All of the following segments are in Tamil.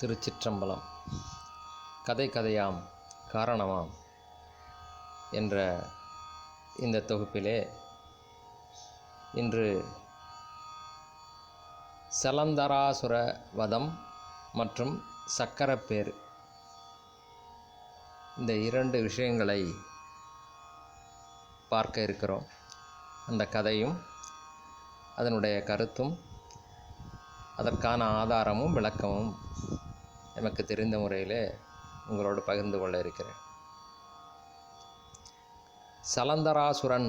திருச்சிற்றம்பலம். கதை கதையாம் காரணமாம் என்ற இந்த தொகுப்பிலே இன்று சலந்தராசுர வதம் மற்றும் சக்கரப்பேர் இந்த இரண்டு விஷயங்களை பார்க்க இருக்கிறோம். அந்த கதையும் அதனுடைய கருத்தும் அதற்கான ஆதாரமும் விளக்கமும் எனக்கு தெரிந்த முறையில் உங்களோடு பகிர்ந்து கொள்ள இருக்கிறேன். சலந்தராசுரன்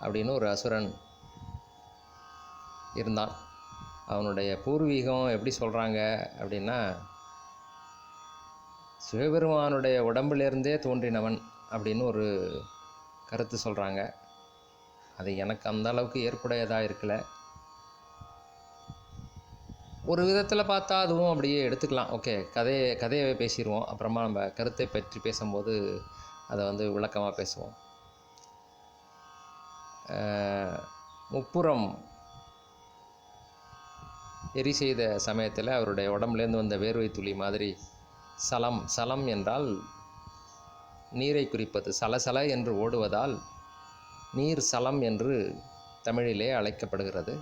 அப்படின்னு ஒரு அசுரன் இருந்தான். அவனுடைய பூர்வீகம் எப்படி சொல்கிறாங்க அப்படின்னா சிவபெருமானுடைய உடம்பிலிருந்தே தோன்றினவன் அப்படின்னு ஒரு கருத்து சொல்கிறாங்க அது எனக்கு அந்த அளவுக்கு ஏற்புடையதாக இருக்கலை. ஒரு விதத்தில் பார்த்தா அதுவும் அப்படியே எடுத்துக்கலாம். ஓகே கதையை கதையை பேசிடுவோம் அப்புறமா நம்ம கருத்தை பற்றி பேசும்போது அதை வந்து விளக்கமாக பேசுவோம். முப்புறம் எரி செய்த சமயத்தில் அவருடைய உடம்புலேருந்து வந்த வேர்வை துளி மாதிரி சலம் சலம் என்றால் நீரை குறிப்பது. சலசல என்று ஓடுவதால் நீர் சலம் என்று தமிழிலே அழைக்கப்படுகிறது.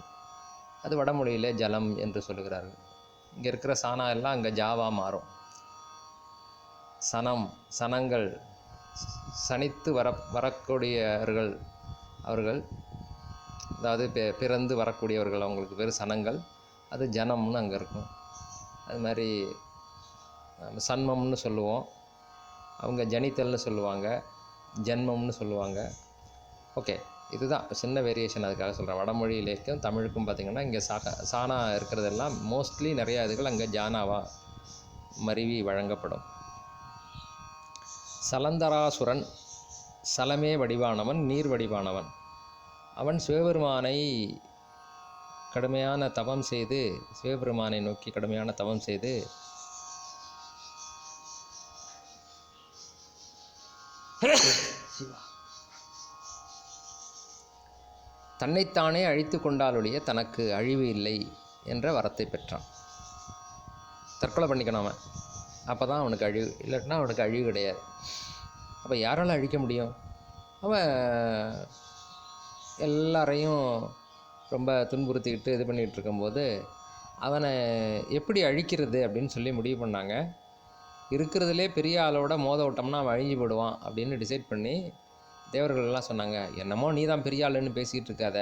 அது வடமொழியிலே ஜலம் என்று சொல்லுகிறார்கள். இங்கே இருக்கிற சாணம் எல்லாம் அங்கே ஜாவாக மாறும். சனம் சனங்கள் சனித்து வர வரக்கூடியவர்கள் அவர்கள் அதாவது பிறந்து வரக்கூடியவர்கள் அவங்களுக்கு பேர் சனங்கள். அது ஜனம்னு அங்கே இருக்கும். அது மாதிரி சன்மம்னு சொல்லுவோம். அவங்க ஜனித்தல்னு சொல்லுவாங்க. ஜென்மம்னு சொல்லுவாங்க. ஓகே. இதுதான். சின்ன வேரியேஷன் அதுக்காக சொல்கிறேன் வடமொழியிலேக்கும் தமிழுக்கும் பார்த்திங்கன்னா இங்கே சாக சானா இருக்கிறதெல்லாம் மோஸ்ட்லி நிறையா இதுகள் அங்கே ஜானாவா மருவி வழங்கப்படும். சலந்தராசுரன் சலமே வடிவானவன் நீர் வடிவானவன். அவன் சிவபெருமானை கடுமையான தவம் செய்து சிவபெருமானை நோக்கி கடுமையான தவம் செய்து தன்னைத்தானே அழித்து கொண்டாலொழிய தனக்கு அழிவு இல்லை என்ற வரத்தை பெற்றான். தற்கொலை பண்ணிக்கணும் அவன். அப்போ தான் அவனுக்கு அழிவு. இல்லாட்டினா அவனுக்கு அழிவு கிடையாது. அப்போ யாரால் அழிக்க முடியும்? அவன் எல்லாரையும் ரொம்ப துன்புறுத்திக்கிட்டு இது பண்ணிகிட்டு இருக்கும்போது அவனை எப்படி அழிக்கிறது அப்படின்னு சொல்லி முடிவு பண்ணாங்க. இருக்கிறதுலே பெரிய ஆளோட மோத ஓட்டம்னா அவன் அழிஞ்சு போயிடுவான் அப்படின்னு டிசைட் பண்ணி தேவர்கள்லாம் சொன்னாங்க என்னமோ நீ தான் பெரிய ஆளுன்னு பேசிக்கிட்டு இருக்காத.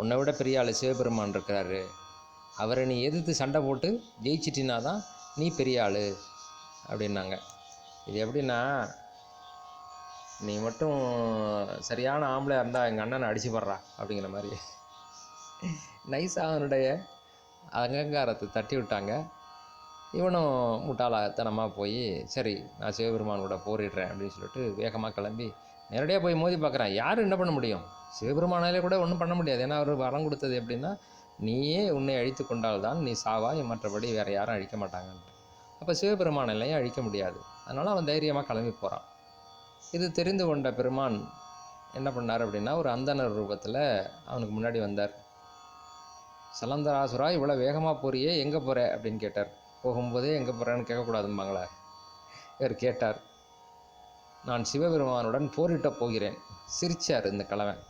உன்னை விட பெரிய ஆள் சிவபெருமான் இருக்கிறாரு அவரை நீ எதிர்த்து சண்டை போட்டு ஜெயிச்சிட்டினா தான் நீ பெரிய ஆள். அப்படின்னாங்க. இது எப்படின்னா நீ மட்டும் சரியான ஆம்பளையாக இருந்தால் எங்கள் அண்ணனை அடிச்சு படுறா. அப்படிங்கிற மாதிரி. நைஸாக அவனுடைய அகங்காரத்தை தட்டி விட்டாங்க. இவனும் முட்டாளாத்தனமாக போய் சரி நான் சிவபெருமானோட போரிடுறேன். அப்படின்னு சொல்லிட்டு வேகமாக கிளம்பி நேரடியாக போய் மோதி பார்க்குறான். யார் என்ன பண்ண முடியும்? சிவபெருமானாலே கூட ஒன்றும் பண்ண முடியாது. ஏன்னா அவர் வரம் கொடுத்தது எப்படின்னா நீயே உன்னை அழித்து கொண்டால்தான் நீ சாவாய் மற்றபடி வேறு யாரும் அழிக்க மாட்டாங்கன்ட்டு அப்போ சிவபெருமானிலையும் அழிக்க முடியாது. அதனால் அவன் தைரியமாக கிளம்பி போகிறான் இது தெரிந்து கொண்ட பெருமான் என்ன பண்ணார் அப்படின்னா ஒரு அந்தனர் ரூபத்தில் அவனுக்கு முன்னாடி வந்தார். சலந்தராசுரா இவ்வளோ வேகமாக போறியே எங்கே போகிற அப்படின்னு கேட்டார். போகும்போதே எங்கே போகிறேன்னு கேட்கக்கூடாதும்பாங்களே? இவர் கேட்டார். நான் சிவபெருமானுடன் போரிட்ட போகிறேன். சிரிச்சார் இந்த கலவன்.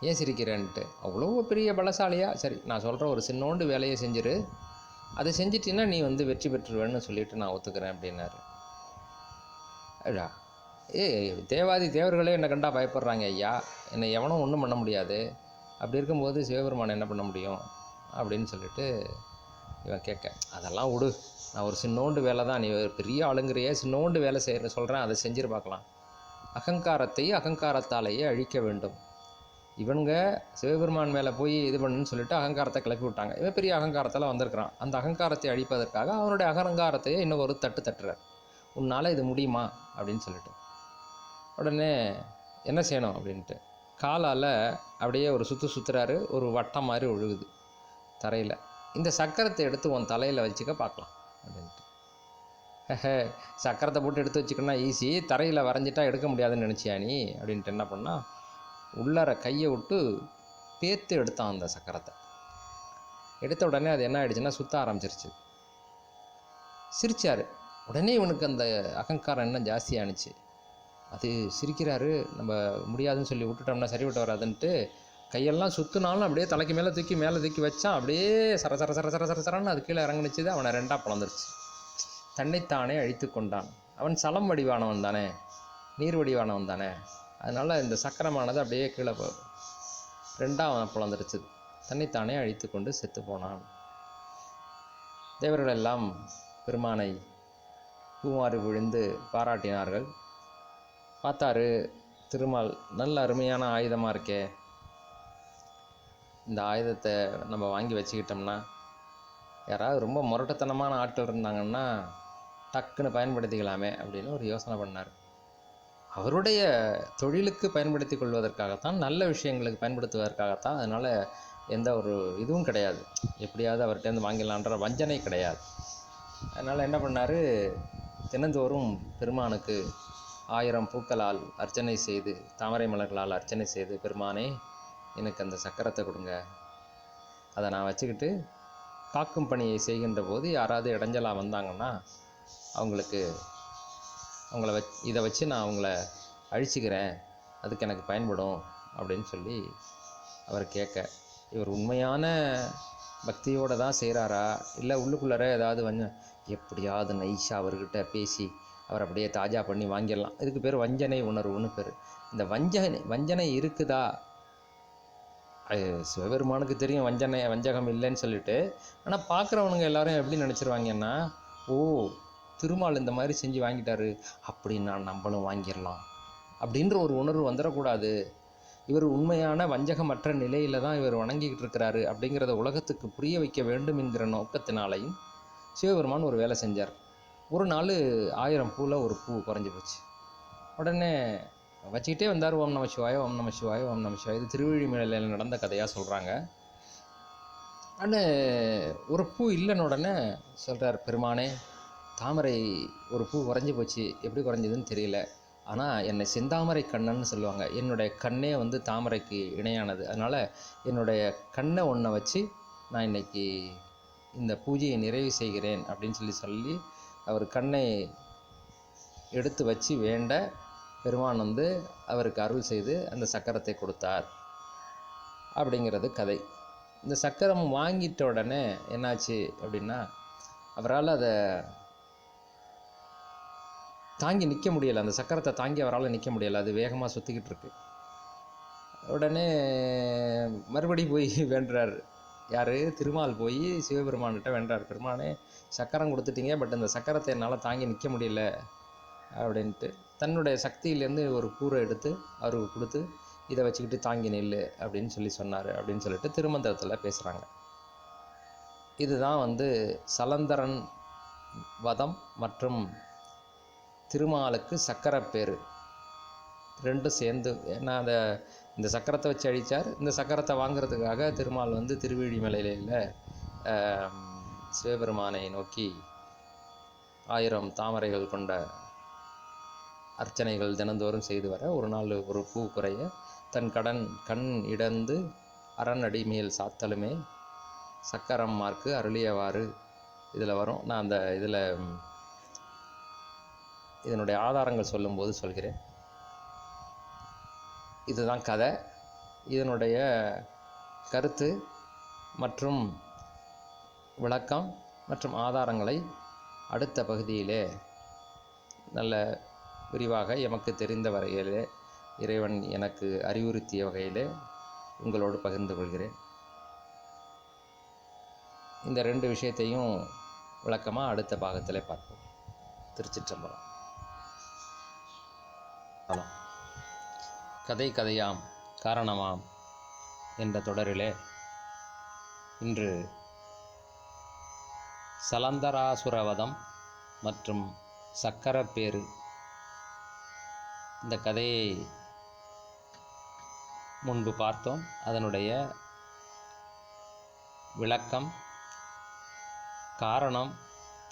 ஏன் சிரிக்கிறேன்ட்டு? அவ்வளோ பெரிய பலசாலியா? சரி நான் சொல்கிற ஒரு சின்னோண்டு வேலையை செஞ்சிரு. அதை செஞ்சிட்டின்னா நீ வந்து வெற்றி பெற்றுருவேன்னு சொல்லிட்டு நான் ஒத்துக்கிறேன் அப்படின்னாரு. ஐயா ஏ தேவாதி தேவர்களே என்னை கண்டா பயப்படுறாங்க ஐயா. என்னை எவனும் ஒன்றும் பண்ண முடியாது. அப்படி இருக்கும்போது சிவபெருமான் என்ன பண்ண முடியும்? அப்படின்னு சொல்லிட்டு இவன் கேட்க அதெல்லாம் விடு. நான் ஒரு சின்னோண்டு வேலை தான் நீ ஒரு பெரிய ஆளுங்கிறையே சின்னோண்டு வேலை செய்கிற சொல்கிறேன் அதை செஞ்சிரு பார்க்கலாம். அகங்காரத்தை அகங்காரத்தாலேயே அழிக்க வேண்டும். இவனுங்க சிவபெருமான் மேலே போய் இது பண்ணுன்னு சொல்லிட்டு அகங்காரத்தை கிளப்பி விட்டாங்க. இவன் பெரிய அகங்காரத்தில் வந்திருக்கிறான். அந்த அகங்காரத்தை அழிப்பதற்காக அவனுடைய அகங்காரத்தையே இன்னும் ஒரு தட்டு தட்டுறார். உன்னால் இது முடியுமா? அப்படின்னு சொல்லிட்டு. உடனே என்ன செய்யணும் அப்படின்ட்டு காலால் அப்படியே ஒரு சுற்று சுற்றுறாரு ஒரு வட்டம் மாதிரி ஒழுகுது தரையில். இந்த சக்கரத்தை எடுத்து உன் தலையில் வச்சுக்க பார்க்கலாம். அப்படின்ட்டு. சக்கரத்தை போட்டு எடுத்து வச்சுக்கணும்னா ஈஸி தரையில் வரைஞ்சிட்டா எடுக்க முடியாதுன்னு நினச்சியா நீ? அப்படின்ட்டு என்ன பண்ணால் உள்ளார கையை விட்டு பேத்து எடுத்தான் அந்த சக்கரத்தை. எடுத்த உடனே அது என்ன ஆகிடுச்சுன்னா சுத்த ஆரம்பிச்சிருச்சு. சிரிச்சார். உடனே இவனுக்கு அந்த அகங்காரம் இன்னும் ஜாஸ்தியானுச்சு அது சிரிக்கிறாரு நம்ம முடியாதுன்னு சொல்லி விட்டுட்டோம்னா சரி விட்டு வராதுன்ட்டு கையெல்லாம் சுற்றுனாலும் அப்படியே தலைக்கு மேலே தூக்கி மேலே தூக்கி வச்சான் அப்படியே சர சர சர சர சர சரன்னு அது கீழே இறங்குனுச்சு அவனை ரெண்டாக பிளந்துருச்சு. தன்னைத்தானே அழித்து கொண்டான் அவன் சலம் வடிவானவன் தானே நீர் வடிவானவன் தானே. அதனால் இந்த சக்கரமானது அப்படியே கீழே போ ரெண்டாக அவன் பிளந்துருச்சு. தன்னைத்தானே அழித்து கொண்டு செத்து போனான். தேவர்கள் எல்லாம் பெருமானை பூமாறு விழுந்து பாராட்டினார்கள். பார்த்தாரு திருமால் நல்ல அருமையான ஆயுதமாக இருக்கே. இந்த ஆயுதத்தை நம்ம வாங்கி வச்சுக்கிட்டோம்னா யாராவது ரொம்ப முரட்டத்தனமான ஆட்கள் இருந்தாங்கன்னா டக்குன்னு பயன்படுத்திக்கலாமே அப்படின்னு ஒரு யோசனை பண்ணார். அவருடைய தொழிலுக்கு பயன்படுத்தி கொள்வதற்காகத்தான் நல்ல விஷயங்களுக்கு பயன்படுத்துவதற்காகத்தான் அதனால் எந்த ஒரு இதுவும் கிடையாது. எப்படியாவது அவர்கிட்டேருந்து வாங்கிடலான்ற வஞ்சனை கிடையாது. அதனால் என்ன பண்ணார்? தினந்தோறும் பெருமானுக்கு ஆயிரம் பூக்களால் அர்ச்சனை செய்து தாமரை மலர்களால் அர்ச்சனை செய்து பெருமானே எனக்கு அந்த சக்கரத்தை கொடுங்க. அதை நான் வச்சுக்கிட்டு காக்கும் பணியை செய்கின்ற போது யாராவது இடைஞ்சலாக வந்தாங்கன்னா அவங்களுக்கு அவங்கள வச் இதை வச்சு நான் அவங்கள அழிச்சிக்கிறேன். அதுக்கு எனக்கு பயன்படும் அப்படின்னு சொல்லி அவர் கேட்க இவர் உண்மையான பக்தியோடு தான் செய்கிறாரா இல்லை உள்ளுக்குள்ளார ஏதாவது வஞ்ச எப்படியாவது நைஸாக அவர்கிட்ட பேசி அவர் அப்படியே தாஜா பண்ணி வாங்கிடலாம். இதுக்கு பேர் வஞ்சனை உணர்வுன்னு பேர். இந்த வஞ்சனை வஞ்சனை இருக்குதா? சிவபெருமானுக்கு தெரியும் வஞ்சனை வஞ்சகம் இல்லைன்னு சொல்லிட்டு. ஆனால் பார்க்குறவனுங்க எல்லாரும் எப்படி நினச்சிருவாங்கன்னா ஓ திருமால் இந்த மாதிரி செஞ்சு வாங்கிட்டாரு அப்படின்னா நம்மளும் வாங்கிடலாம். அப்படின்ற ஒரு உணர்வு வந்துடக்கூடாது. இவர் உண்மையான வஞ்சகமற்ற நிலையில் தான் இவர் வணங்கிக்கிட்டு இருக்கிறாரு அப்படிங்கிறத உலகத்துக்கு புரிய வைக்க வேண்டும் என்கிற நோக்கத்தினாலையும் சிவபெருமான் ஒரு வேலை செஞ்சார். ஒரு நாள் ஆயிரம் பூவில் ஒரு பூ குறைஞ்சி போச்சு. உடனே வச்சுக்கிட்டே வந்தார். ஓம் நம சிவாயோ ஓம் நம சிவாயோ ஓம் நம சிவாய. இது திருவழிமலையில் நடந்த கதையாக சொல்கிறாங்க ஆனால் ஒரு பூ இல்லைன்னு உடனே சொல்கிறார் பெருமானே தாமரை ஒரு பூ குறைஞ்சி போச்சு. எப்படி குறைஞ்சதுன்னு தெரியல. ஆனால் என்னை செந்தாமரை கண்ணன்னு சொல்லுவாங்க. என்னுடைய கண்ணே வந்து தாமரைக்கு இணையானது. அதனால் என்னுடைய கண்ணை ஒன்றை வச்சு நான் இன்னைக்கு இந்த பூஜையை நிறைவு செய்கிறேன். அப்படின்னு சொல்லி சொல்லி அவர் கண்ணை எடுத்து வச்சு வேண்ட பெருமான் வந்து அவருக்கு அருள் செய்து அந்த சக்கரத்தை கொடுத்தார். அப்படிங்கிறது கதை. இந்த சக்கரம் வாங்கிட்ட உடனே என்னாச்சு அப்படின்னா அவரால் அதை தாங்கி நிற்க முடியலை. அந்த சக்கரத்தை தாங்கி அவரால் நிற்க முடியலை. அது வேகமாக சுற்றிக்கிட்டு இருக்கு. உடனே மறுபடி போய் வேண்டார் யார்? திருமால் போய் சிவபெருமான்கிட்ட வேண்டார் பெருமானே சக்கரம் கொடுத்துட்டீங்க பட் இந்த சக்கரத்தை என்னால் தாங்கி நிற்க முடியல அப்படின்ட்டு. தன்னுடைய சக்தியிலேருந்து ஒரு கூரை எடுத்து அவருக்கு கொடுத்து இதை வச்சுக்கிட்டு தாங்கி நெல் அப்படின்னு சொல்லி சொன்னார் அப்படின்னு சொல்லிட்டு திருமந்திரத்தில் பேசுகிறாங்க இதுதான் வந்து சலந்தரன் வதம் மற்றும் திருமாலுக்கு சக்கரப்பேர் ரெண்டும் சேர்ந்து ஏன்னா அந்த இந்த சக்கரத்தை வச்சு அழித்தார் இந்த சக்கரத்தை வாங்குறதுக்காக திருமால் வந்து திருவிழிமலையில் சிவபெருமானை நோக்கி ஆயிரம் தாமரைகள் கொண்ட அர்ச்சனைகள் தினந்தோறும் செய்து வர ஒரு நாள் ஒரு பூ குறைய தன் கடன் கண் இடந்து அரணடி மேல் சாத்தலுமே சக்கரம் மார்க்கு அருளியவாறு இதில் வரும். நான் அந்த இதில் இதனுடைய ஆதாரங்கள் சொல்லும்போது சொல்கிறேன். இதுதான் கதை. இதனுடைய கருத்து மற்றும் விளக்கம் மற்றும் ஆதாரங்களை அடுத்த பகுதியிலே நல்ல விரிவாக எமக்கு தெரிந்த வகையிலே இறைவன் எனக்கு அறிவுறுத்திய வகையிலே உங்களோடு பகிர்ந்து கொள்கிறேன். இந்த ரெண்டு விஷயத்தையும் விளக்கமாக அடுத்த பாகத்தில் பார்ப்போம். திருச்சிற்றம்பலம். பலம் கதை கதையாம் காரணமாம் என்ற தொடரிலே இன்று சலந்தராசுரவதம் மற்றும் சக்கரப்பேறு இந்த கதையை முன்பு பார்த்தோம். அதனுடைய விளக்கம் காரணம்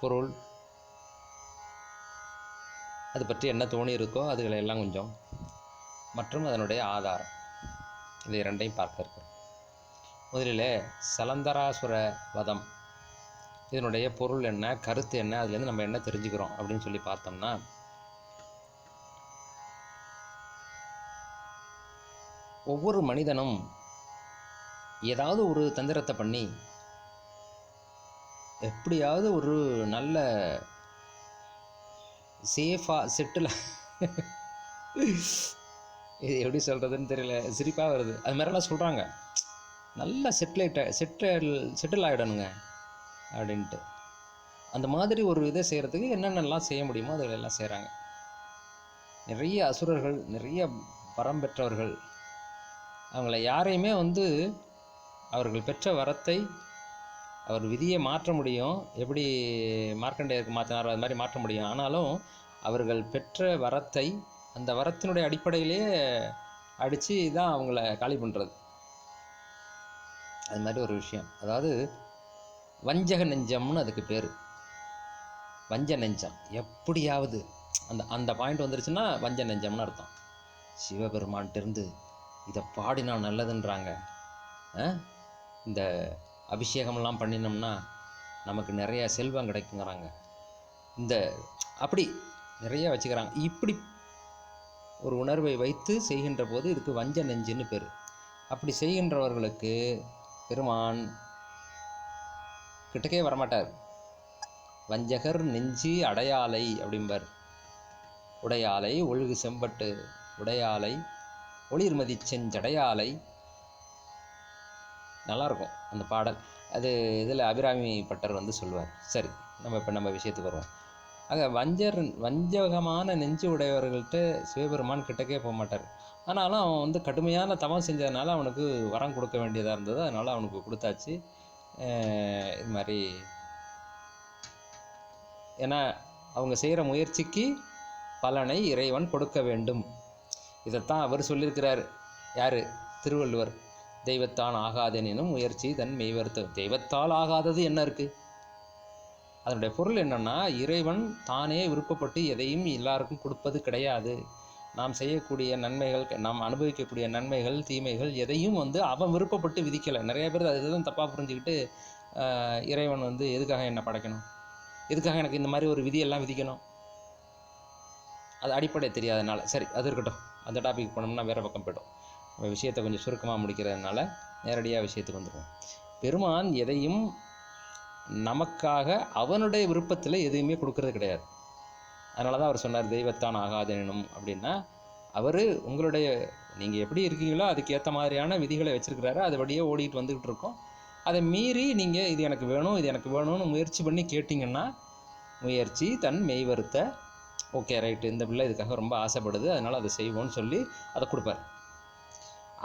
பொருள் அது பற்றி என்ன தோணி இருக்கோ அதுகளெல்லாம் கொஞ்சம் மற்றும் அதனுடைய ஆதாரம். இது இரண்டையும் பார்க்க இருக்கிறோம் முதலில் சலந்தராசுர வதம். இதனுடைய பொருள் என்ன கருத்து என்ன அதுலேருந்து நம்ம என்ன தெரிஞ்சுக்கிறோம் அப்படின்னு சொல்லி பார்த்தோம்னா ஒவ்வொரு மனிதனும் ஏதாவது ஒரு தந்திரத்தை பண்ணி எப்படியாவது ஒரு நல்ல சேஃபாக செட்டில் இது எப்படி சொல்கிறதுன்னு தெரியல சிரிப்பாக வருது. அது மாதிரிலாம் சொல்கிறாங்க நல்லா செட்டிலைட் செட்டில் செட்டில் ஆகிடணுங்க அப்படின்ட்டு. அந்த மாதிரி ஒரு இதை செய்கிறதுக்கு என்னென்னலாம் செய்ய முடியுமோ அதில் எல்லாம் செய்கிறாங்க நிறைய அசுரர்கள் நிறைய வரம் பெற்றவர்கள் அவங்கள யாரையுமே வந்து அவர்கள் பெற்ற வரத்தை அவர் விதியை மாற்ற முடியும். எப்படி மார்க்கண்டேயருக்கு மாற்றினாரோ அது மாதிரி மாற்ற முடியும். ஆனாலும் அவர்கள் பெற்ற வரத்தை அந்த வரத்தினுடைய அடிப்படையிலேயே அடித்து தான் அவங்கள காலி பண்ணுறது அது மாதிரி ஒரு விஷயம். அதாவது வஞ்சக நெஞ்சம்னு அதுக்கு பேர். வஞ்ச நெஞ்சம். எப்படியாவது அந்த அந்த பாயிண்ட் வந்துருச்சுன்னா வஞ்ச நெஞ்சம்னு அர்த்தம். சிவபெருமான்கிட்டருந்து இதை பாடினா நல்லதுன்றாங்க. ஆ? இந்த அபிஷேகம்லாம் பண்ணினோம்னா நமக்கு நிறையா செல்வம் கிடைக்குங்கிறாங்க. இந்த அப்படி நிறைய வச்சுக்கிறாங்க. இப்படி ஒரு உணர்வை வைத்து செய்கின்ற போது இதுக்கு வஞ்ச நெஞ்சுன்னு பேர். அப்படி செய்கின்றவர்களுக்கு பெருமான் கிட்டக்கே வரமாட்டார். வஞ்சகர் நெஞ்சு அடையாலை அப்படிம்பார். உடையாலை ஒழுகு செம்பட்டு உடையாலை ஒளிர்மதி செஞ்சடையாலை. நல்லாயிருக்கும் அந்த பாடல். அது இதில் அபிராமி பட்டர் வந்து சொல்லுவார் சரி நம்ம இப்போ நம்ம விஷயத்துக்கு வருவோம். ஆக வஞ்சர் வஞ்சகமான நெஞ்சு உடையவர்கள்ட்ட சிவபெருமான் கிட்டக்கே போக மாட்டார். ஆனாலும் அவன் வந்து கடுமையான தவம் செஞ்சதுனால அவனுக்கு வரம் கொடுக்க வேண்டியதாக இருந்தது. அதனால் அவனுக்கு கொடுத்தாச்சு. இது மாதிரி. ஏன்னா அவங்க செய்கிற முயற்சிக்கு பலனை இறைவன் கொடுக்க வேண்டும். இதைத்தான் அவர் சொல்லியிருக்கிறார். யார்? திருவள்ளுவர். தெய்வத்தான் ஆகாதெனினும் முயற்சி தன் மெய்வருத்த தெய்வத்தால் ஆகாதது என்ன இருக்குது அதனுடைய பொருள் என்னென்னா இறைவன் தானே விருப்பப்பட்டு எதையும் எல்லாருக்கும் கொடுப்பது கிடையாது. நாம் செய்யக்கூடிய நன்மைகள் நாம் அனுபவிக்கக்கூடிய நன்மைகள் தீமைகள் எதையும் வந்து அவன் விருப்பப்பட்டு விதிக்கலை. நிறைய பேர் அதுதான் தப்பாக புரிஞ்சுக்கிட்டு இறைவன் வந்து எதுக்காக என்னை படைக்கணும்? எதுக்காக எனக்கு இந்த மாதிரி ஒரு விதியெல்லாம் விதிக்கணும்? அது அடிப்படை தெரியாதனால. சரி அது இருக்கட்டும். அந்த டாபிக் போனோம்னா வேறு பக்கம் போய்டும். நம்ம விஷயத்தை கொஞ்சம் சுருக்கமாக முடிக்கிறதுனால நேரடியாக விஷயத்துக்கு வந்துடுவோம் பெருமான் எதையும் நமக்காக அவனுடைய விருப்பத்தில் எதுவுமே கொடுக்கறது கிடையாது. அதனால தான் அவர் சொன்னார் தெய்வத்தான் ஆகாதனும் அப்படின்னா அவர் உங்களுடைய நீங்கள் எப்படி இருக்கீங்களோ அதுக்கேற்ற மாதிரியான விதிகளை வச்சுருக்கிறாரு. அதுபடியே ஓடிட்டு வந்துக்கிட்டு இருக்கோம். அதை மீறி நீங்கள் இது எனக்கு வேணும் இது எனக்கு வேணும்னு முயற்சி பண்ணி கேட்டிங்கன்னா முயற்சி தன் மெய்வருத்த ஓகே ரைட்டு. இந்த பிள்ளை இதுக்காக ரொம்ப ஆசைப்படுது. அதனால் அதை செய்வோம்னு சொல்லி அதை கொடுப்பார்.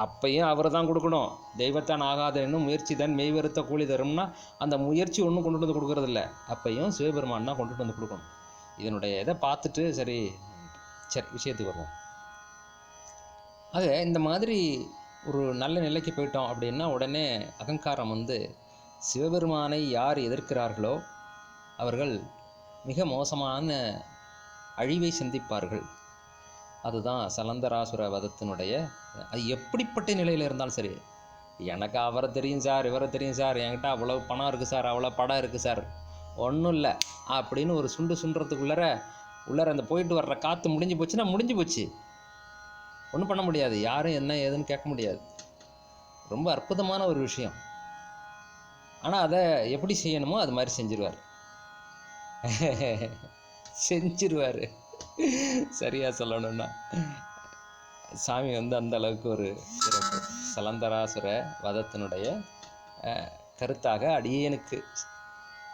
அப்பையும் அவர் தான் கொடுக்கணும். தெய்வத்தான் ஆகாதேன்னு முயற்சி தான் மெய்வருத்த கூலி தரும்னா அந்த முயற்சி ஒன்றும் கொண்டுட்டு வந்து கொடுக்கறதில்ல அப்பையும் சிவபெருமான் தான் கொண்டுட்டு வந்து கொடுக்கணும். இதனுடைய இதை பார்த்துட்டு சரி சரி விஷயத்துக்கு வருவோம். ஆக இந்த மாதிரி ஒரு நல்ல நிலைக்கு போயிட்டோம் அப்படின்னா உடனே அகங்காரம் வந்து சிவபெருமானை யார் எதிர்க்கிறார்களோ அவர்கள் மிக மோசமான அழிவை சந்திப்பார்கள். அதுதான் சலந்தராசுர வதத்தினுடைய அது எப்படிப்பட்ட நிலையில் இருந்தாலும் சரி. எனக்கு அவரை தெரியும் சார் இவரை தெரியும் சார் என்கிட்ட அவ்வளோ பணம் இருக்குது சார் அவ்வளோ படம் இருக்குது சார். ஒன்றும் இல்லை. அப்படின்னு ஒரு சுண்டு சுண்டுறதுக்குள்ளார உள்ளார அந்த போயிட்டு வர்ற காற்று முடிஞ்சு போச்சுன்னா முடிஞ்சு போச்சு. ஒன்றும் பண்ண முடியாது. யாரும் என்ன ஏதுன்னு கேட்க முடியாது. ரொம்ப அற்புதமான ஒரு விஷயம். ஆனால் அதை எப்படி செய்யணுமோ அது மாதிரி செஞ்சிருவார். செஞ்சிருவார். சரியாக சொல்லணும்னா. சாமி வந்து அந்த அளவுக்கு ஒரு சிறப்பு. சலந்தராசுர வதத்தினுடைய கருத்தாக அடியனுக்கு.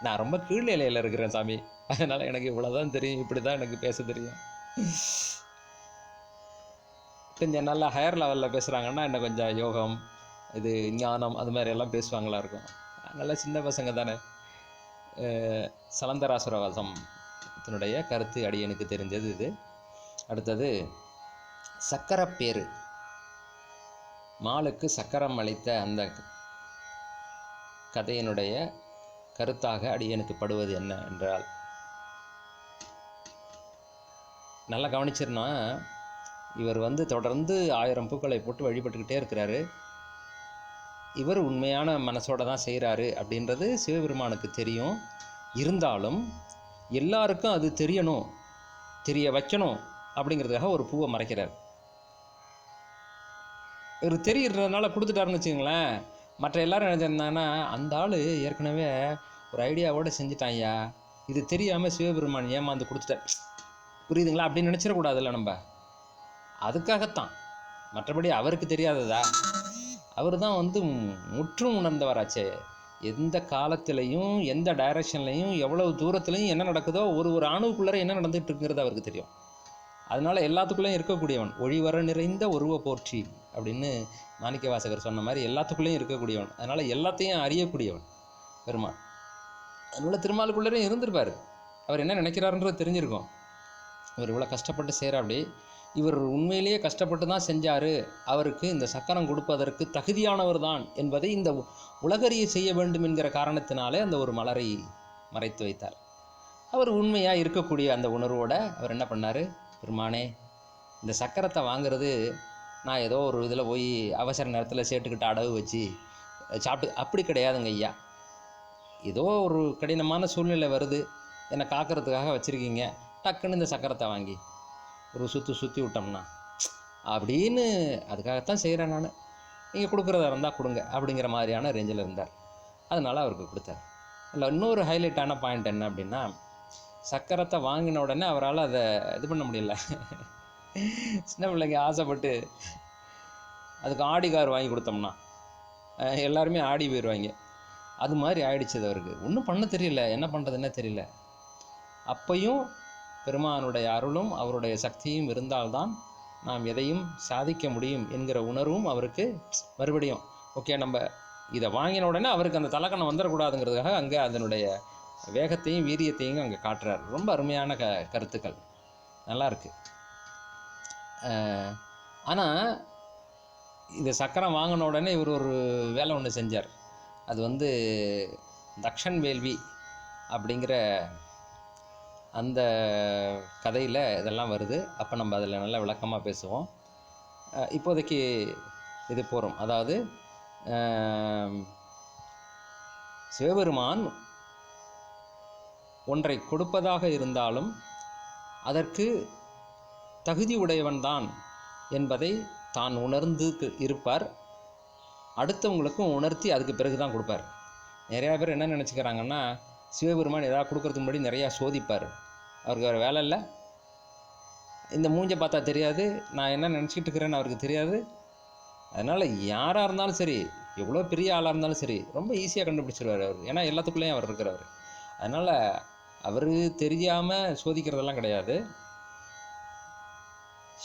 நான் ரொம்ப கீழ் நிலையில் இருக்கிறேன் சாமி. அதனால் எனக்கு இவ்வளோதான் தெரியும். இப்படி தான் எனக்கு பேச தெரியும். கொஞ்சம் நல்லா ஹையர் லெவலில் பேசுகிறாங்கன்னா இன்னும் கொஞ்சம் யோகம் இது ஞானம் அது மாதிரி எல்லாம் பேசுவாங்களா இருக்கும். நல்லா சின்ன பசங்க தானே. அஹ், தன்னுடைய கருத்து அடியனுக்கு தெரிஞ்சது இது. அடுத்தது சக்கரப்பேரு மாலுக்கு சக்கரம் அளித்த அந்த கதையினுடைய கருத்தாக அடியனுக்கு படுவது என்ன என்றால் நல்லா கவனிச்சிருந்தா இவர் வந்து தொடர்ந்து ஆயிரம் பூக்களை போட்டு வழிபட்டுக்கிட்டே இருக்கிறாரு. இவர் உண்மையான மனசோட தான் செய்கிறாரு அப்படின்றது சிவபெருமானுக்கு தெரியும். இருந்தாலும் எல்லாருக்கும் அது தெரியணும் தெரிய வைக்கணும் அப்படிங்கிறதுக்காக ஒரு பூவை மறைக்கிறார். இவர் தெரிகிறதுனால கொடுத்துட்டாருன்னு வச்சுங்களேன் மற்ற எல்லாரும் நினச்சிருந்தாங்கன்னா அந்த ஆள் ஏற்கனவே ஒரு ஐடியாவோடு செஞ்சுட்டான் ஐயா. இது தெரியாமல் சிவபெருமான் ஏமாந்து கொடுத்துட்டார். புரியுதுங்களா? அப்படின்னு நினச்சிடக்கூடாதுல்ல நம்ம. அதுக்காகத்தான். மற்றபடி அவருக்கு தெரியாததா? அவர் தான் வந்து முற்றும் உணர்ந்தவராச்சே. எந்த காலத்திலையும் எந்த டைரக்ஷன்லையும் எவ்வளவு தூரத்துலையும் என்ன நடக்குதோ ஒரு ஒரு அணுவுக்குள்ளே என்ன நடந்துட்டு இருக்குங்கிறது அவருக்கு தெரியும். அதனால் எல்லாத்துக்குள்ளேயும் இருக்கக்கூடியவன் ஒழிவர நிறைந்த உருவ போற்றி அப்படின்னு மாணிக்க வாசகர் சொன்ன மாதிரி எல்லாத்துக்குள்ளேயும் இருக்கக்கூடியவன். அதனால் எல்லாத்தையும் அறியக்கூடியவன் பெருமான் அதனால் திருமாலுக்குள்ளேயும் இருந்திருப்பார். அவர் என்ன நினைக்கிறாருன்றது தெரிஞ்சிருக்கும். அவர் இவ்வளோ கஷ்டப்பட்டு செய்கிறாப்படி இவர் உண்மையிலேயே கஷ்டப்பட்டு தான் செஞ்சார். அவருக்கு இந்த சக்கரம் கொடுப்பதற்கு தகுதியானவர் தான் என்பதை இந்த உ- உலகறிய செய்ய வேண்டும் என்கிற காரணத்தினாலே அந்த ஒரு மலரை மறைத்து வைத்தார். அவர் உண்மையாக இருக்கக்கூடிய அந்த உணர்வோடு அவர் என்ன பண்ணார்? பெருமானே இந்த சக்கரத்தை வாங்கிறது நான் ஏதோ ஒரு இதில் போய் அவசர நேரத்தில் சேட்டுக்கிட்ட அடவு வச்சு சாப்பிட்டு அப்படி கிடையாதுங்க ஐயா. ஏதோ ஒரு கடினமான சூழ்நிலை வருது. என்னை காக்கிறதுக்காக வச்சுருக்கீங்க. டக்குன்னு இந்த சக்கரத்தை வாங்கி. ஒரு சுற்றி சுற்றி விட்டோம்னா. அப்படின்னு அதுக்காகத்தான் செய்கிறேன் நான். நீங்கள் கொடுக்குறதா இருந்தால் கொடுங்க அப்படிங்கிற மாதிரியான ரேஞ்சில் இருந்தார். அதனால் அவருக்கு கொடுத்தார். அதில் இன்னொரு ஹைலைட்டான பாயிண்ட் என்ன அப்படின்னா சக்கரத்தை வாங்கின உடனே அவரால் அதை இது பண்ண முடியல. சின்ன பிள்ளைங்க ஆசைப்பட்டு அதுக்கு ஆடி கார் வாங்கி கொடுத்தோம்னா எல்லாருமே ஆடி போயிடுவாங்க அது மாதிரி ஆயிடுச்சு அவருக்கு. ஒன்றும் பண்ண தெரியல. என்ன பண்ணுறதுன்னே தெரியல. அப்பையும் பெருமானுடைய அருளும் அவருடைய சக்தியும் இருந்தால்தான் நாம் எதையும் சாதிக்க முடியும் என்கிற உணர்வும் அவருக்கு மறுபடியும். ஓகே நம்ம இதை வாங்கின உடனே அவருக்கு அந்த தலக்கணம் வந்துடக்கூடாதுங்கிறதுக்காக அங்கே அதனுடைய வேகத்தையும் வீரியத்தையும் அங்கே காட்டுறார். ரொம்ப அருமையான க கருத்துக்கள். நல்லாயிருக்கு ஆனால் இந்த சக்கரம் வாங்கின உடனே இவர் ஒரு வேலை ஒன்று செஞ்சார். அது வந்து தக்ஷன் வேள்வி அப்படிங்கிற அந்த கதையில் இதெல்லாம் வருது. அப்போ நம்ம அதில் நல்ல விளக்கமாக பேசுவோம். இப்போதைக்கு இது போகிறோம் அதாவது சிவபெருமான் ஒன்றை கொடுப்பதாக இருந்தாலும் அதற்கு தகுதி உடையவன்தான் என்பதை தான் உணர்ந்து இருப்பார். அடுத்தவங்களுக்கும் உணர்த்தி அதுக்கு பிறகு தான் கொடுப்பார். நிறையா பேர் என்ன நினச்சிக்கிறாங்கன்னா சிவபெருமான் ஏதாவது கொடுக்கறதுக்கு முன்னாடி நிறையா சோதிப்பார். அவருக்கு வேறு வேலை இல்லை. இந்த மூஞ்சை பார்த்தா தெரியாது. நான் என்ன நினச்சிக்கிட்டு இருக்கிறேன்னு அவருக்கு தெரியாது. அதனால் யாராக இருந்தாலும் சரி எவ்வளோ பெரிய ஆளாக இருந்தாலும் சரி ரொம்ப ஈஸியாக கண்டுபிடிச்சிருவார் அவர். ஏன்னா எல்லாத்துக்குள்ளேயும் அவர் இருக்கிறவர் அதனால் அவர் தெரியாமல் சோதிக்கிறதெல்லாம் கிடையாது.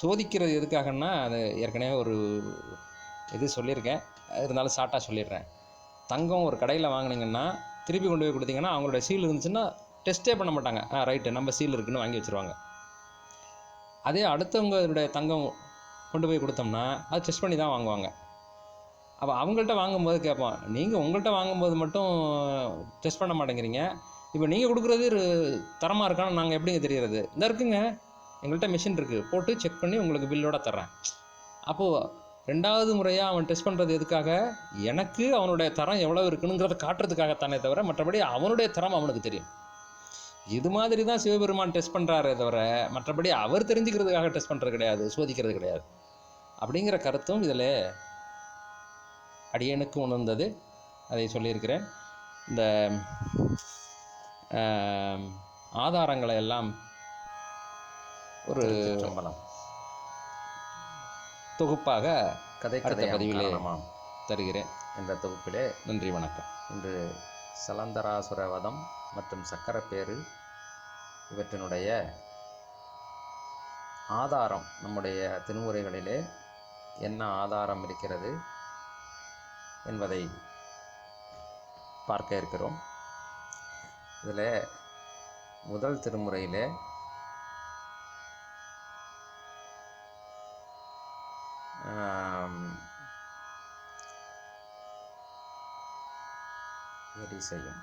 சோதிக்கிறது எதுக்காகன்னா அது ஏற்கனவே ஒரு இது சொல்லியிருக்கேன். இருந்தாலும் ஷார்ட்டாக சொல்லிடுறேன். தங்கம் ஒரு கடையில் வாங்கினீங்கன்னா திருப்பி கொண்டு போய் கொடுத்தீங்கன்னா அவங்களோட சீல் இருந்துச்சுன்னா டெஸ்ட்டே பண்ண மாட்டாங்க. ஆ ரைட்டு நம்ம சீல் இருக்குன்னு வாங்கி வச்சுருவாங்க. அதே அடுத்தவங்களுடைய தங்கம் கொண்டு போய் கொடுத்தோம்னா அது டெஸ்ட் பண்ணி தான் வாங்குவாங்க. அப்போ அவங்கள்ட்ட வாங்கும்போது கேட்போம் நீங்கள் உங்கள்கிட்ட வாங்கும்போது மட்டும் டெஸ்ட் பண்ண மாட்டேங்கிறீங்க. இப்போ நீங்கள் கொடுக்குறது தரமாக இருக்கான்னு நாங்கள் எப்படிங்க தெரியறது? இந்த இருக்குங்க. எங்கள்கிட்ட மிஷின் இருக்குது போட்டு செக் பண்ணி உங்களுக்கு பில்லோட தர்றேன். அப்போது ரெண்டாவது முறையாக அவன் டெஸ்ட் பண்ணுறது எதுக்காக? எனக்கு அவனுடைய தரம் எவ்வளோ இருக்குனுங்கிறத காட்டுறதுக்காகத்தானே தவிர மற்றபடி அவனுடைய தரம் அவனுக்கு தெரியும். இது மாதிரி தான் சிவபெருமான் டெஸ்ட் பண்ணுறாரே தவிர மற்றபடி அவர் தெரிஞ்சுக்கிறதுக்காக டெஸ்ட் பண்ணுறது கிடையாது சோதிக்கிறது கிடையாது. அப்படிங்கிற கருத்தும் இதில் அடியனுக்கு உணர்ந்தது. அதை சொல்லியிருக்கிறேன். இந்த ஆதாரங்களை எல்லாம் ஒரு சம்பளம். தொகுப்பாக கதை கதை பதிவிலே தருகிறேன். என்ற தொகுப்பிலே நன்றி வணக்கம். இன்று சலந்தராசுர வதம் மற்றும் சக்கரப்பேறு இவற்றினுடைய ஆதாரம் நம்முடைய திருமுறைகளிலே என்ன ஆதாரம் இருக்கிறது என்பதை பார்க்க இருக்கிறோம். இதில் முதல் திருமுறையிலே Um, எரிசையும்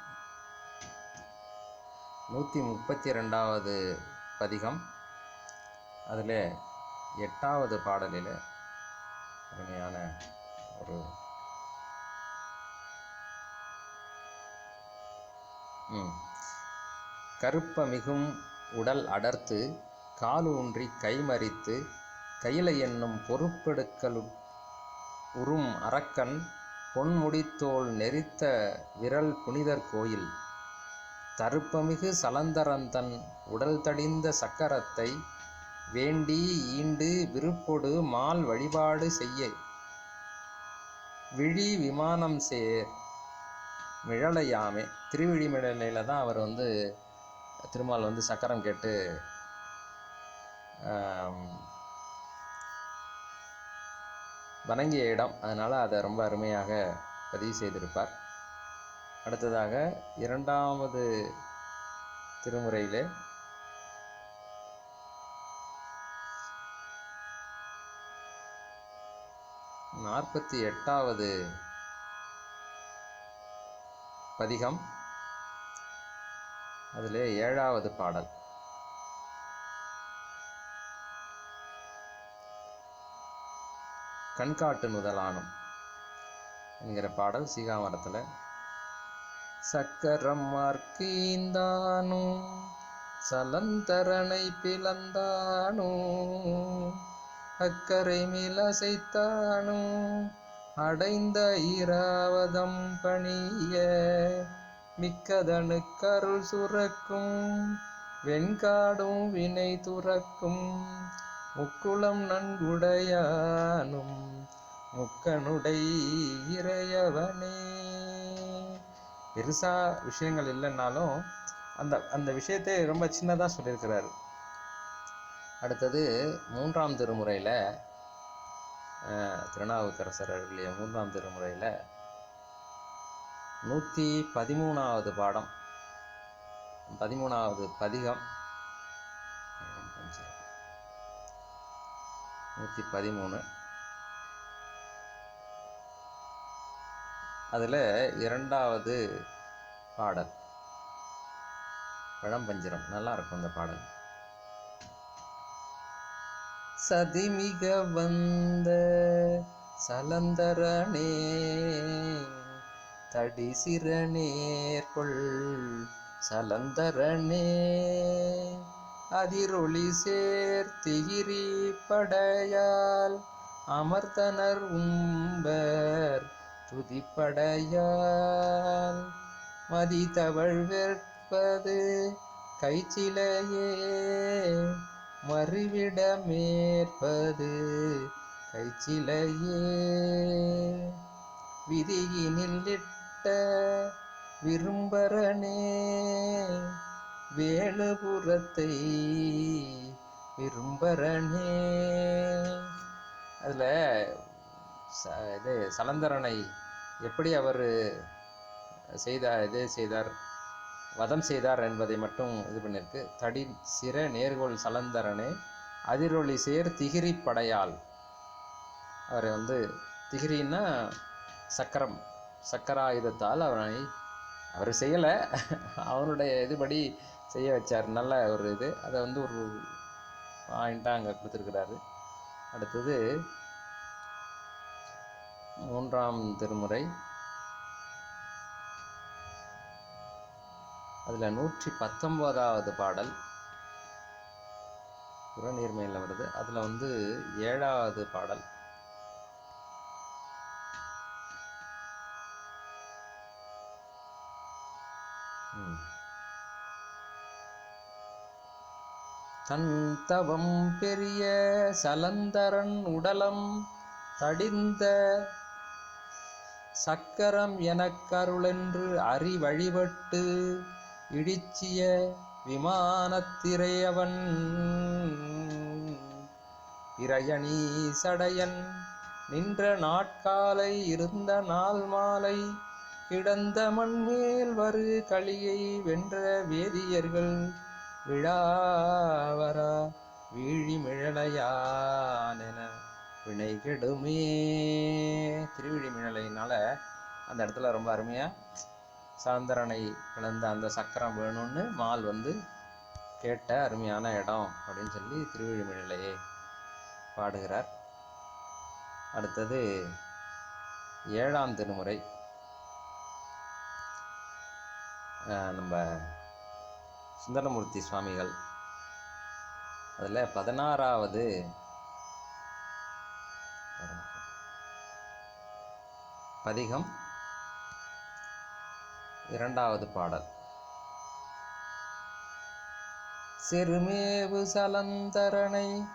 நூற்றி முப்பத்தி ரெண்டாவது பதிகம். அதில் எட்டாவது பாடலில் அருமையான ஒரு கருப்ப மிகும் உடல் அடர்த்து காலு ஊன்றி கைமறித்து கையில் என்னும் பொறுப்பெடுக்கலு உறும் அரக்கன் பொன்முடித்தோல் நெரித்த விரல் புனிதர் கோயில். தருப்பமிகு சலந்தரந்தன் உடல் தடிந்த சக்கரத்தை வேண்டி ஈண்டு விருப்பொடு மால் வழிபாடு செய்ய. விழி விமானம் சேர் மிழலையாமே திருவிழிமிழலையில் தான் அவர் வந்து திருமால் வந்து சக்கரம் கேட்டு வணங்கிய இடம். அதனால் அதை ரொம்ப அருமையாக பதிவு செய்திருப்பார். அடுத்ததாக இரண்டாவது திருமுறையிலே நாற்பத்தி எட்டாவது பதிகம். அதிலே ஏழாவது பாடல். கண்காட்டு முதலானும் என்கிற பாடல் சீகாமரத்தில். சக்கரம் மார்க்கீந்தானோ சலந்தரனை பிளந்தானோ அக்கரை மிலசைத்தானும் அடைந்த இராவதம் பணிய மிக்கதனு கருள் சுரக்கும் வெண்காடும் வினை துறக்கும் முக்குளம் நன்குடையானும் முக்கனுடை இறையவனே. பெருசாக விஷயங்கள் இல்லைன்னாலும் அந்த அந்த விஷயத்தை ரொம்ப சின்னதாக சொல்லியிருக்கிறாரு. அடுத்தது மூன்றாம் திருமுறையில் திருநாவுக்கரசர் அவர்களுடைய மூன்றாம் திருமுறையில் நூற்றி பதிமூணாவது பாடம் பதிமூணாவது பதிகம் நூற்றி பதிமூணு அதில் இரண்டாவது பாடல். பழம்பஞ்சிரம். நல்லா இருக்கும் இந்த பாடல் சதிமிக வந்த சலந்தரனே தடிசிற நேர்கொள் சலந்தரனே. அதிரொளி சேர்த்திகிரி படையால் அமர்த்தனர் உம்பர் துதிப்படையால். மதித்தவள் வெற்பது கைச்சிலையே மறுவிடமேற்பது கைச்சிலையே. விதியினில் இட்ட விரும்பரனே வேணுபுறத்தை விரும்பரணே அதில் ச இது சலந்தரனை எப்படி அவர் செய்தார் இது செய்தார் வதம் செய்தார் என்பதை மட்டும் இது பண்ணியிருக்கு தடி சிற நேர்கோள் சலந்தரனே அதிரொளி சேர் திகிரி படையால் அவரை வந்து திகிரின்னா சக்கரம் சக்கராயுதத்தால் அவனை அவர் செய்யலை. அவருடைய இதுபடி செய்ய வச்சார். நல்ல ஒரு இது. அதை வந்து ஒரு பாயிண்ட்டாக அங்கே கொடுத்துருக்கிறாரு. அடுத்தது மூன்றாம் திருமுறை. அதில் நூற்றி பத்தொம்போதாவது பாடல். புறநீர்மையில் வருது அதில் வந்து ஏழாவது பாடல். ம். தன் பெரிய சலந்தரன் உடலம் தடிந்த சக்கரம் எனக்கருளென்று அறி வழிபட்டு இடிச்சிய விமானத்திரையவன் பிரயணி சடையன். நின்ற நாட்காலை இருந்த நாள் மாலை கிடந்த மண்மேல் வரு களியை வென்ற வேதியர்கள் விழாவரா வீழிமிழலையானென வினை கெடுமே திருவிழிமிழலையினால அந்த இடத்துல ரொம்ப அருமையாக சாந்தரனை பிளந்த அந்த சக்கரம் வேணும்னு மால் வந்து கேட்ட அருமையான இடம் அப்படின்னு சொல்லி திருவிழிமிழலையை பாடுகிறார். அடுத்தது ஏழாம் திருமுறை. நம்ம சுந்தரமூர்த்தி சுவாமிகள். அதில் பதினாறாவது பதிகம் இரண்டாவது பாடல். சிறுமேவு சலந்தரனை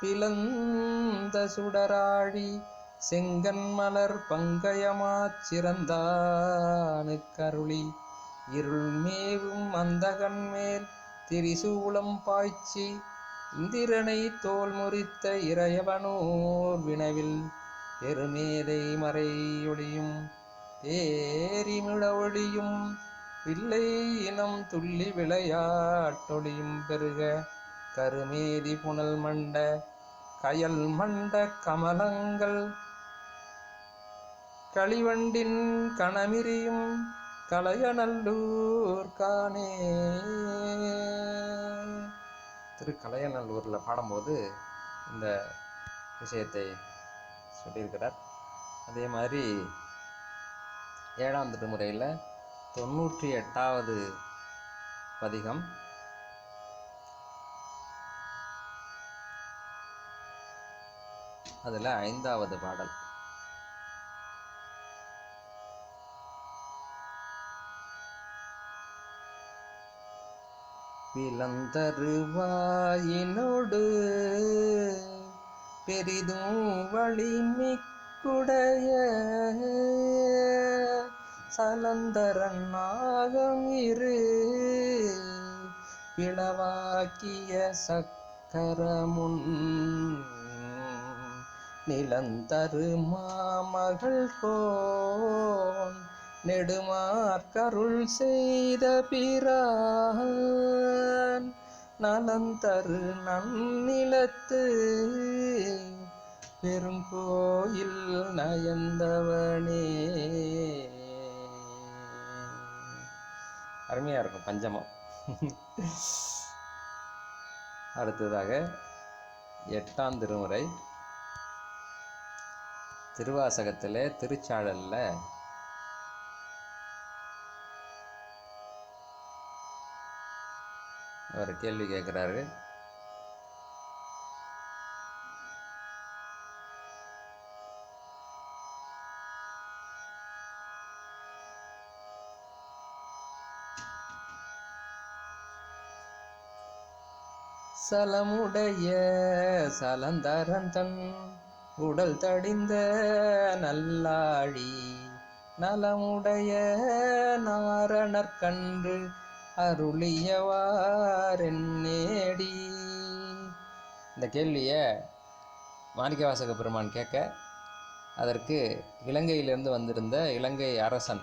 பிளந்த சுடராழி செங்கன் மலர் பங்கயமாச் சிறந்தானுக்கருளி. இருள் மேவும் அந்தகன் மேல் திரிசூலம் பாய்ச்சி இந்திரனை தோல் முறித்த இறையவனோர் வினவில் பெருமேதை மறையொளியும் தேரிமிழ ஒளியும் பிள்ளை இனம் துள்ளி விளையாட்டொளியும் பெருக கருமேதி புனல் மண்ட கயல் மண்ட கமலங்கள் களிவண்டின் கணமிரியும் கலையநல்லூர் காணே. திரு கலையநல்லூரில் பாடும்போது இந்த விஷயத்தை சொல்லியிருக்கிறார். அதே மாதிரி ஏழாம் திருமுறையில் தொண்ணூற்றி எட்டாவது பதிகம். அதில் ஐந்தாவது பாடல். விலந்தருவாயினோடு பெரிதும் வலிமிக்குடைய சலந்தரன் நாகம் இரு. பிளவாக்கிய சக்கரமுன் நிலந்தரு மாமகள் கோன் நெடுமார்கருள் செய்த பிரான் நலந்தரு நன்னிலத்து பெருங்கோயில் நயந்தவனே. அருமையாக இருக்கும் பஞ்சமம். அடுத்ததாக எட்டாம் திருமுறை. திருவாசகத்தில் திருச்சாழல்ல அவர் கேள்வி கேட்குறாரு சலமுடைய சலந்தரந்தன் உடல் தடிந்த நல்லாழி நலமுடைய நாரணற்கன்று அருளியவாரென்னேடி இந்த கேள்வியை மாணிக்கவாசக பெருமான் கேட்க அதற்கு இலங்கையிலிருந்து வந்திருந்த இலங்கை அரசன்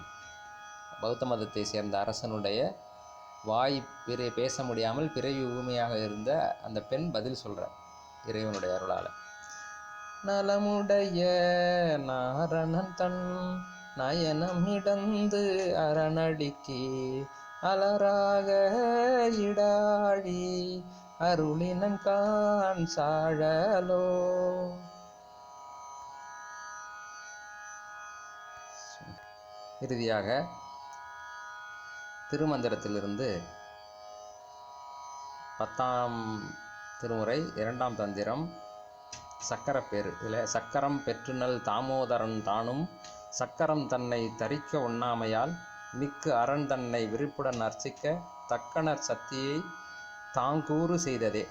பௌத்த மதத்தை சேர்ந்த அரசனுடைய வாய் பிற பேச முடியாமல் பிறவி ஊமையாக இருந்த அந்த பெண் பதில் சொல்கிறார் இறைவனுடைய அருளால். நலமுடைய நாரணன் தன் நயனம் இடந்து அரணடிக்கு அலராக இடாழி அருளினன் கான் சாழலோ. இறுதியாக திருமந்திரத்திலிருந்து பத்தாம் திருமுறை இரண்டாம் தந்திரம். சக்கரப்பேர் இதில் சக்கரம் பெற்றுநல் தாமோதரன் தானும் சக்கரம் தன்னை தரிக்க உண்ணாமையால் மிக்கு அரண் தன்னை விருப்புடன் அர்ச்சிக்க தக்கனர் சக்தியை தாங்கூறு செய்ததே.